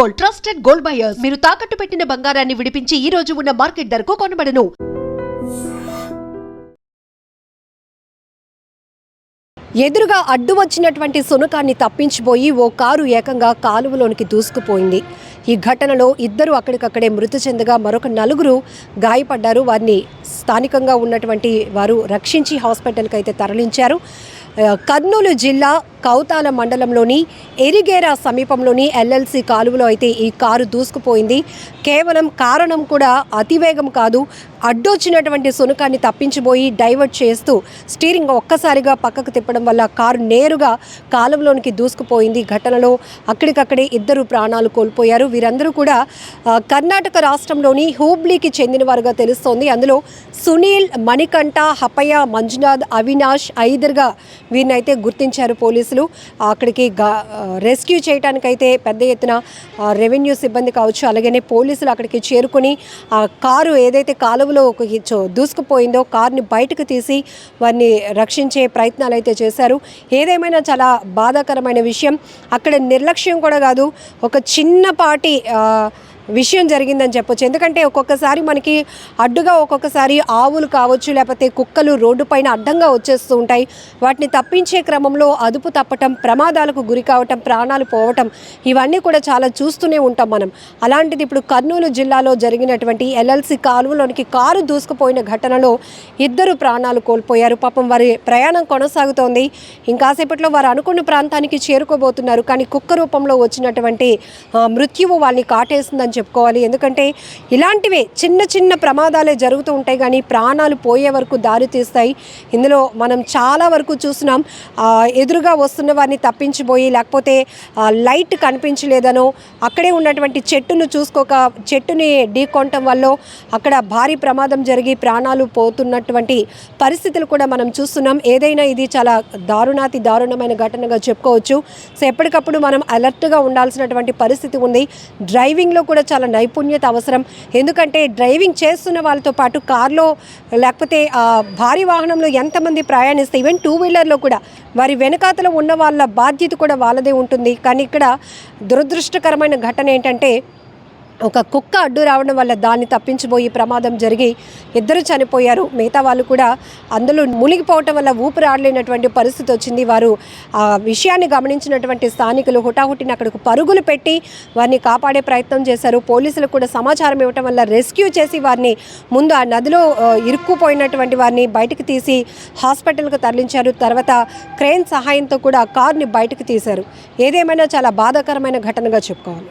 Gold trusted gold buyers. మీరు తాకట్టు పెట్టిన బంగారాన్ని విడిపించి ఈ రోజు ఉన్న మార్కెట్ ధరకు కొనబడను. ఎదురుగా అడ్డు వచ్చినటువంటి సునకాన్ని తప్పించిపోయి ఓ కారు ఏకంగా కాలువలోనికి దూసుకుపోయింది. ఈ ఘటనలో ఇద్దరు అక్కడికక్కడే మృతి చెందగా మరొక నలుగురు గాయపడ్డారు. వారిని స్థానికంగా ఉన్నటువంటి వారు రక్షించి హాస్పిటల్కి అయితే తరలించారు. కర్నూలు జిల్లా కౌతాల మండలంలోని ఎరిగేరా సమీపంలోని ఎల్ఎల్సి కాలువలో అయితే ఈ కారు దూసుకుపోయింది. కేవలం కారణం కూడా అతివేగం కాదు. అడ్డొచ్చినటువంటి సునకాన్ని తప్పించిపోయి డైవర్ట్ చేస్తూ స్టీరింగ్ ఒక్కసారిగా పక్కకు తిప్పడం వల్ల కారు నేరుగా కాలంలోనికి దూసుకుపోయింది ఘటనలో. అక్కడికక్కడే ఇద్దరు ప్రాణాలు కోల్పోయారు. వీరందరూ కూడా కర్ణాటక రాష్ట్రంలోని హూబ్లీకి చెందినవారుగా తెలుస్తోంది. అందులో సునీల్ మణికంఠ హపయ్య మంజునాథ్ అవినాష్ ఐదర్గా వీరినైతే గుర్తించారు పోలీసులు. అక్కడికి గా- రెస్క్యూ చేయడానికైతే పెద్ద ఎత్తున రెవెన్యూ సిబ్బంది కావచ్చు అలాగనే పోలీసులు అక్కడికి చేరుకుని ఆ కారు ఏదైతే కాలువలో ఒక చో- దూసుకుపోయిందో కారుని బయటకు తీసి వారిని రక్షించే ప్రయత్నాలు అయితే చేశారు. ఏదేమైనా చాలా బాధాకరమైన విషయం. అక్కడ నిర్లక్ష్యం కూడా కాదు. ఒక చిన్నపాటి విషయం జరిగిందని చెప్పొచ్చు. ఎందుకంటే ఒక్కొక్కసారి మనకి అడ్డుగా ఒక్కొక్కసారి ఆవులు కావచ్చు లేకపోతే కుక్కలు రోడ్డు పైన అడ్డంగా వచ్చేస్తూ ఉంటాయి. వాటిని తప్పించే క్రమంలో అదుపు తప్పటం ప్రమాదాలకు గురి కావటం ప్రాణాలు పోవటం ఇవన్నీ కూడా చాలా చూస్తూనే ఉంటాం మనం. అలాంటిది ఇప్పుడు కర్నూలు జిల్లాలో జరిగినటువంటి ఎల్ఎల్సి కాలువలోనికి కారు దూసుకుపోయిన ఘటనలో ఇద్దరు ప్రాణాలు కోల్పోయారు. పాపం వారి ప్రయాణం కొనసాగుతోంది. ఇంకాసేపట్లో వారు అనుకున్న ప్రాంతానికి చేరుకోబోతున్నారు. కానీ కుక్క రూపంలో వచ్చినటువంటి మృత్యువు వాళ్ళని కాటేస్తుందని చెప్పుకోవాలి. ఎందుకంటే ఇలాంటివే చిన్న చిన్న ప్రమాదాలే జరుగుతూ ఉంటాయి. కానీ ప్రాణాలు పోయే వరకు దారి తీస్తాయి. ఇందులో మనం చాలా వరకు చూస్తున్నాం. ఎదురుగా వస్తున్న వారిని తప్పించిపోయి లేకపోతే లైట్ కనిపించలేదనో అక్కడే ఉన్నటువంటి చెట్టును చూసుకోక చెట్టుని ఢీకొనటం వల్ల అక్కడ భారీ ప్రమాదం జరిగి ప్రాణాలు పోతున్నటువంటి పరిస్థితులు కూడా మనం చూస్తున్నాం. ఏదైనా ఇది చాలా దారుణాతి దారుణమైన ఘటనగా చెప్పుకోవచ్చు. సో ఎప్పటికప్పుడు మనం అలర్ట్గా ఉండాల్సినటువంటి పరిస్థితి ఉంది. డ్రైవింగ్లో కూడా చాలా నైపుణ్యత అవసరం. ఎందుకంటే డ్రైవింగ్ చేస్తున్న వాళ్ళతో పాటు కార్లో లేకపోతే భారీ వాహనంలో ఎంతమంది ప్రయాణిస్తే ఈవెన్ టూ వీలర్లో కూడా వారి వెనకాతలో ఉన్న వాళ్ళ బాధ్యత కూడా వాళ్ళదే ఉంటుంది. కానీ ఇక్కడ దురదృష్టకరమైన ఘటన ఏంటంటే ఒక కుక్క అడ్డు రావడం వల్ల దాన్ని తప్పించిపోయి ప్రమాదం జరిగి ఇద్దరు చనిపోయారు. మిగతా వాళ్ళు కూడా అందులో మునిగిపోవటం వల్ల ఊపిరి ఆడలేనటువంటి పరిస్థితి వచ్చింది. వారు ఆ విషయాన్ని గమనించినటువంటి స్థానికులు హుటాహుటిని అక్కడికి పరుగులు పెట్టి వారిని కాపాడే ప్రయత్నం చేశారు. పోలీసులకు కూడా సమాచారం ఇవ్వటం వల్ల రెస్క్యూ చేసి వారిని ముందు ఆ నదిలో ఇరుక్కుపోయినటువంటి వారిని బయటకు తీసి హాస్పిటల్కు తరలించారు. తర్వాత క్రేన్ సహాయంతో కూడా కార్ని బయటకు తీశారు. ఏదేమైనా చాలా బాధాకరమైన ఘటనగా చెప్పుకోవాలి.